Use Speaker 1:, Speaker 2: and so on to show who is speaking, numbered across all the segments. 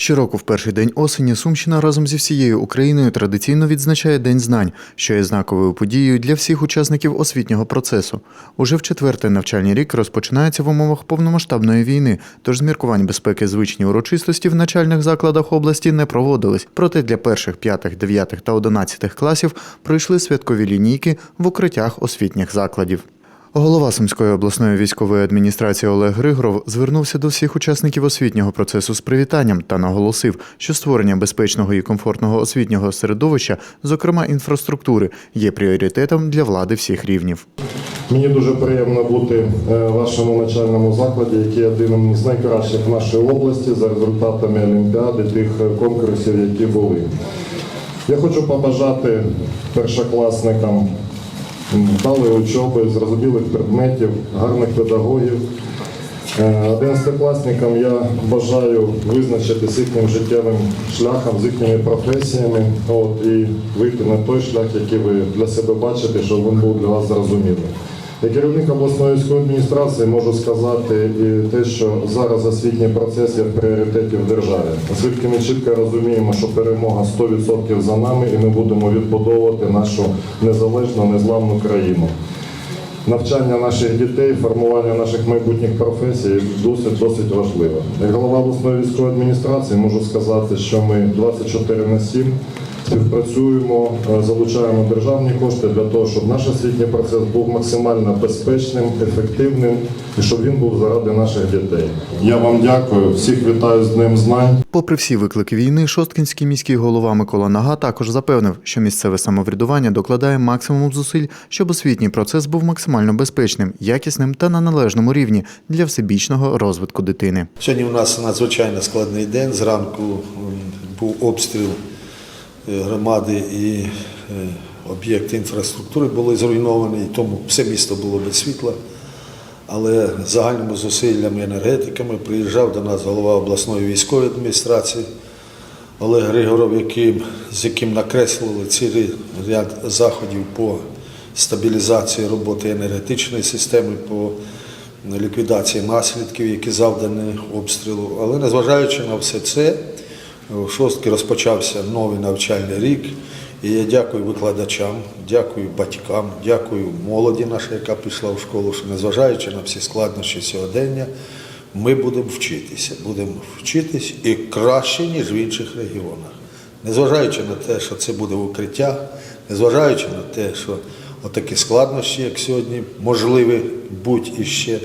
Speaker 1: Щороку в перший день осені Сумщина разом зі всією Україною традиційно відзначає День знань, що є знаковою подією для всіх учасників освітнього процесу. Уже в четвертий навчальний рік розпочинається в умовах повномасштабної війни, тож з міркувань безпеки звичні урочистості в начальних закладах області не проводились. Проте для перших, п'ятих, дев'ятих та одинадцятих класів пройшли святкові лінійки в укриттях освітніх закладів. Голова Сумської обласної військової адміністрації Олег Григоров звернувся до всіх учасників освітнього процесу з привітанням та наголосив, що створення безпечного і комфортного освітнього середовища, зокрема інфраструктури, є пріоритетом для влади всіх рівнів.
Speaker 2: Мені дуже приємно бути е, в вашому навчальному закладі, який один з найкращих в нашій області за результатами Олімпіади, тих е, конкурсів, які були. Я хочу побажати першокласникам вдалої учоби, зрозумілих предметів, гарних педагогів. Е, Одинадцятикласникам я бажаю визначитися їхнім життєвим шляхом, з їхніми професіями от, і вийти на той шлях, який ви для себе бачите, щоб він був для вас зрозумілий. Як керівник обласної військової адміністрації можу сказати і те, що зараз освітній процес є в пріоритеті в державі, оскільки ми чітко розуміємо, що перемога 100% за нами, і ми будемо відбудовувати нашу незалежну, незламну країну. Навчання наших дітей, формування наших майбутніх професій досить досить важливо. Як голова обласної військової адміністрації можу сказати, що ми 24 на 7 співпрацюємо, е, залучаємо державні кошти для того, щоб наш освітній процес був максимально безпечним, ефективним і щоб він був заради наших дітей. Я вам дякую, всіх вітаю з Днем знань.
Speaker 1: Попри всі виклики війни, Шосткинський міський голова Микола Нага також запевнив, що місцеве самоврядування докладає максимум зусиль, щоб освітній процес був максимально безпечним, якісним та на належному рівні для всебічного розвитку дитини.
Speaker 3: Сьогодні у нас надзвичайно складний день. Зранку був обстріл громади і е, об'єкти інфраструктури були зруйновані, і тому все місто було без світла. Але загальними зусиллями енергетиками приїжджав до нас голова обласної військової адміністрації Олег Григоров, яким, з яким накреслили цілий ряд заходів по стабілізації роботи енергетичної системи, по ліквідації наслідків, які завдані обстрілу. Але незважаючи на все це, в шостки розпочався новий навчальний рік. І я дякую викладачам, дякую батькам, дякую молоді нашій, яка пішла в школу, що незважаючи на всі складнощі сьогодення, ми будемо вчитися. Будемо вчитись і краще, ніж в інших регіонах. Незважаючи на те, що це буде в укриттях, незважаючи на те, що отакі складнощі, як сьогодні, можливі будь іще,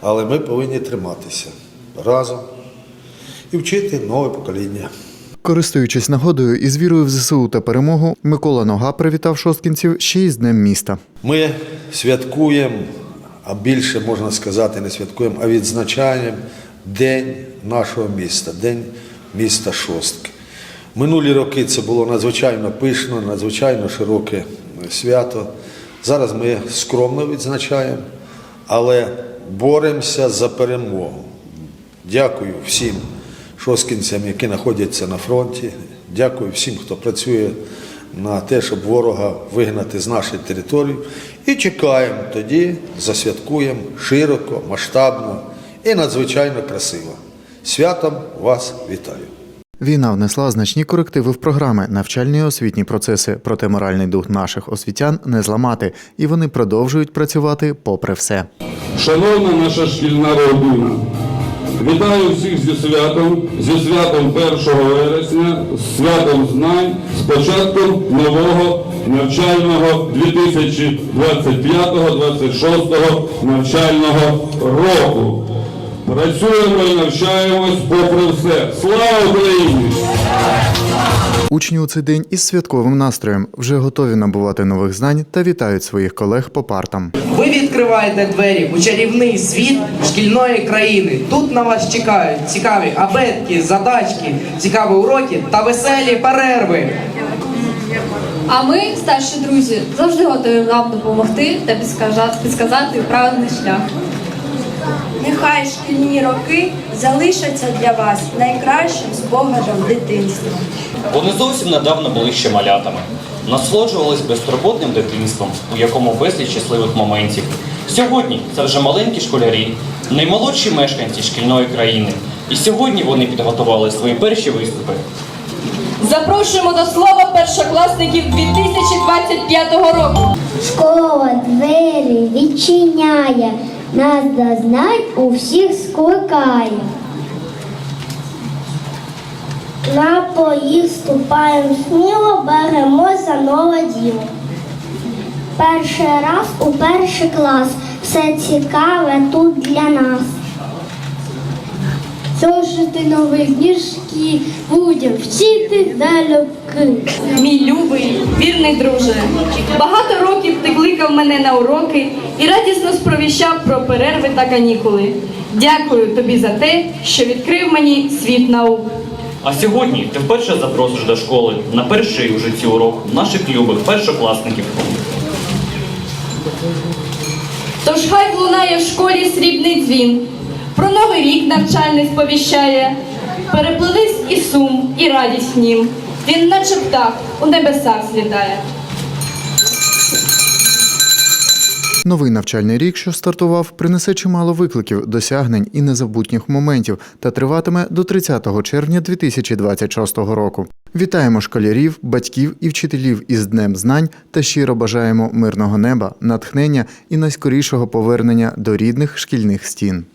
Speaker 3: але ми повинні триматися разом і вчити нове покоління.
Speaker 1: Користуючись нагодою і з вірою в ЗСУ та перемогу, Микола Нога привітав шосткінців ще й з Днем міста.
Speaker 3: Ми святкуємо, а більше можна сказати, не святкуємо, а відзначаємо День нашого міста, День міста Шостки. Минулі роки це було надзвичайно пишно, надзвичайно широке свято. Зараз ми скромно відзначаємо, але боремося за перемогу. Дякую всім шосткінцям, які знаходяться на фронті. Дякую всім, хто працює на те, щоб ворога вигнати з нашої території. І чекаємо тоді, засвяткуємо широко, масштабно і надзвичайно красиво. Святом вас вітаю!
Speaker 1: Війна внесла значні корективи в програми, навчальні і освітні процеси, проте моральний дух наших освітян не зламати, і вони продовжують працювати попри все.
Speaker 4: Шановна наша шкільна родина, вітаю всіх зі святом, зі святом 1 вересня, з святом знань, з початком нового навчального 2025-2026 навчального року. Працюємо і навчаємось попри все. Слава Україні!
Speaker 1: Учні у цей день із святковим настроєм вже готові набувати нових знань та вітають своїх колег по партам.
Speaker 5: Ви відкриваєте двері у чарівний світ шкільної країни. Тут на вас чекають цікаві абетки, задачки, цікаві уроки та веселі перерви.
Speaker 6: А ми, старші друзі, завжди готові вам допомогти та підсказати, правильний шлях.
Speaker 7: Нехай шкільні роки залишаться для вас найкращим спогадом дитинства.
Speaker 8: Вони зовсім недавно були ще малятами. Насолоджувались безтурботним дитинством, у якому безліч щасливих моментів. Сьогодні це вже маленькі школярі, наймолодші мешканці шкільної країни, І сьогодні вони підготували свої перші виступи.
Speaker 6: Запрошуємо до слова першокласників 2025 року.
Speaker 9: Школа двері відчиняє, нас до у всіх скликає. На поїзд ступаємо сміло, беремо за нове діло. Перший раз у перший клас все цікаве тут для нас. Зошити нові книжки, будемо вчити залюбки.
Speaker 7: Мій любий, вірний друже, багато років ти кликав мене на уроки і радісно сповіщав про перерви та канікули. Дякую тобі за те, що відкрив мені світ наук.
Speaker 8: А сьогодні ти вперше запросиш до школи на перший у житті урок наших любих першокласників.
Speaker 7: Тож хай лунає в школі срібний дзвін, про новий рік навчальний сповіщає. Переплились і сум, і радість нім. Він наче птах у небесах злітає.
Speaker 1: Новий навчальний рік, що стартував, принесе чимало викликів, досягнень і незабутніх моментів та триватиме до 30 червня 2026 року. Вітаємо школярів, батьків і вчителів із Днем Знань та щиро бажаємо мирного неба, натхнення і найскорішого повернення до рідних шкільних стін.